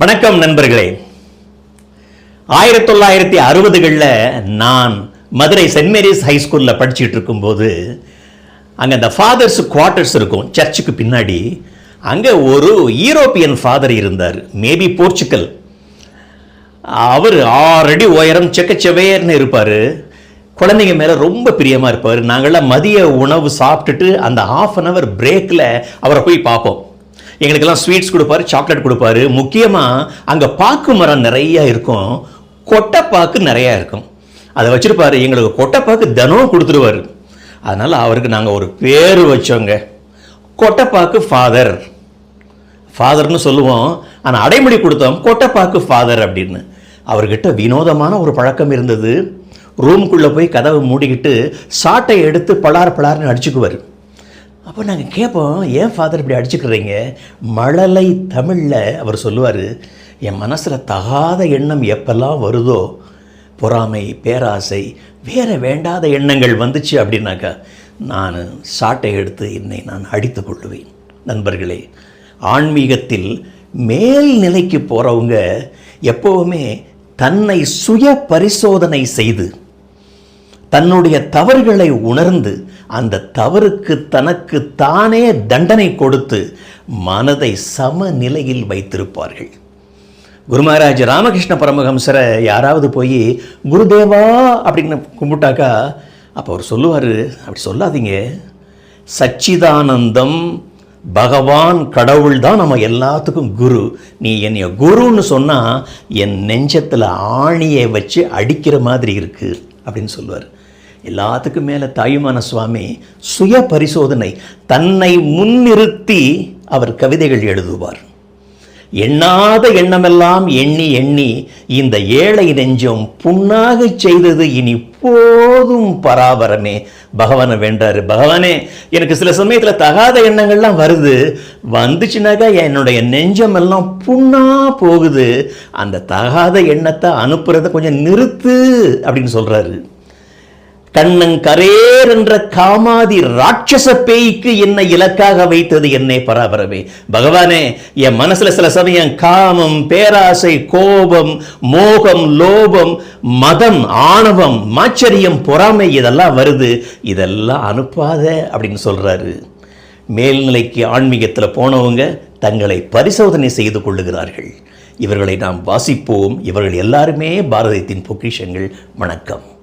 வணக்கம் நண்பர்களே. ஆயிரத்தி தொள்ளாயிரத்தி அறுபதுகளில் நான் மதுரை சென்ட் மேரிஸ் ஹை ஸ்கூலில் படிச்சுட்டு இருக்கும்போது அங்கே அந்த ஃபாதர்ஸ் குவார்ட்டர்ஸ் இருக்கும் சர்ச்சுக்கு பின்னாடி அங்கே ஒரு யூரோப்பியன் ஃபாதர் இருந்தார் மேபி போர்ச்சுக்கல் அவர் ஆறடி உயரம் செக்கச்செவேர்னு இருப்பார். குழந்தைங்க மேலே ரொம்ப பிரியமாக இருப்பார். நாங்கள்லாம் மதிய உணவு சாப்பிட்டுட்டு அந்த ஆஃப் அன் ஹவர் பிரேக்கில் அவரை போய் பார்ப்போம். எங்களுக்கெல்லாம் ஸ்வீட்ஸ் கொடுப்பாரு சாக்லேட் கொடுப்பாரு. முக்கியமாக அங்கே பாக்கு மரம் நிறைய இருக்கும். கொட்டைப்பாக்கு நிறையா இருக்கும். அதை வச்சுருப்பாரு. எங்களுக்கு கொட்டைப்பாக்கு தினமும் கொடுத்துருவாரு. அதனால் அவருக்கு நாங்கள் ஒரு பேர் வச்சோங்க. கொட்டைப்பாக்கு ஃபாதர் ஃபாதர்னு சொல்லுவோம். ஆனால் அடைமொழி கொடுத்தோம் கொட்டைப்பாக்கு ஃபாதர் அப்படின்னு. அவர்கிட்ட வினோதமான ஒரு பழக்கம் இருந்தது. ரூம்குள்ளே போய் கதவை மூடிக்கிட்டு சாட்டை எடுத்து பலார் பலார்னு அடிச்சுக்குவார். அப்போ நாங்கள் கேட்போம் ஏன் ஃபாதர் இப்படி அடிச்சுக்கிறீங்க மழலை தமிழில் அவர் சொல்லுவார் என் மனசில் தகாத எண்ணம் எப்பெல்லாம் வருதோ பொறாமை பேராசை வேற வேண்டாத எண்ணங்கள் வந்துச்சு அப்படின்னாக்கா நான் சாட்டை எடுத்து என்னை நான் அடித்து கொள்ளுவேன். நண்பர்களே ஆன்மீகத்தில் மேல் நிலைக்கு போகிறவங்க எப்போவுமே தன்னை சுய பரிசோதனை செய்து தன்னுடைய தவறுகளை உணர்ந்து அந்த தவறுக்கு தனக்கு தானே தண்டனை கொடுத்து மனதை சமநிலையில் வைத்திருப்பார்கள். குருமகாராஜ் ராமகிருஷ்ண பரமஹம்சரை யாராவது போய் குருதேவா அப்படின்னு கும்பிட்டாக்கா அப்போ அவர் சொல்லுவார் அப்படி சொல்லாதீங்க. சச்சிதானந்தம் பகவான் கடவுள் தான் நம்ம எல்லாத்துக்கும் குரு. நீ என்னைய குருன்னு சொன்னால் என் நெஞ்சத்தில் ஆணியை வச்சு அடிக்கிற மாதிரி இருக்குது அப்படின்னு சொல்லுவார். எல்லாத்துக்கும் மேலே தாயுமான சுவாமி சுய பரிசோதனை தன்னை முன்னிறுத்தி அவர் கவிதைகள் எழுதுவார். எண்ணாத எண்ணமெல்லாம் எண்ணி எண்ணி இந்த ஏழை நெஞ்சம் புண்ணாக செய்தது இனி போதும் பராபரமே. பகவானை வேண்டாரு பகவானே எனக்கு சில சமயத்தில் தகாத எண்ணங்கள்லாம் வருது. வந்துச்சுனாக்கா என்னுடைய நெஞ்சமெல்லாம் புண்ணா போகுது. அந்த தகாத எண்ணத்தை அனுப்புறதை கொஞ்சம் நிறுத்து அப்படின்னு சொல்றாரு. கண்ணங்கரேர் என்ற காமாதி ராட்சச பேய்க்கு என்ன இலக்காக வைத்தது என்னை பராபரமே பகவானே என் மனசுல சில சமயம் காமம் பேராசை கோபம் மோகம் லோபம் மதம் ஆணவம் மாச்சரியம் பொறாமை இதெல்லாம் வருது. இதெல்லாம் அனுப்பாத அப்படின்னு சொல்றாரு. மேல்நிலைக்கு ஆன்மீகத்தில் போனவங்க தங்களை பரிசோதனை செய்து கொள்ளுகிறார்கள். இவர்களை நாம் வாசிப்போம். இவர்கள் எல்லாருமே பாரதத்தின் பொக்கிஷங்கள். வணக்கம்.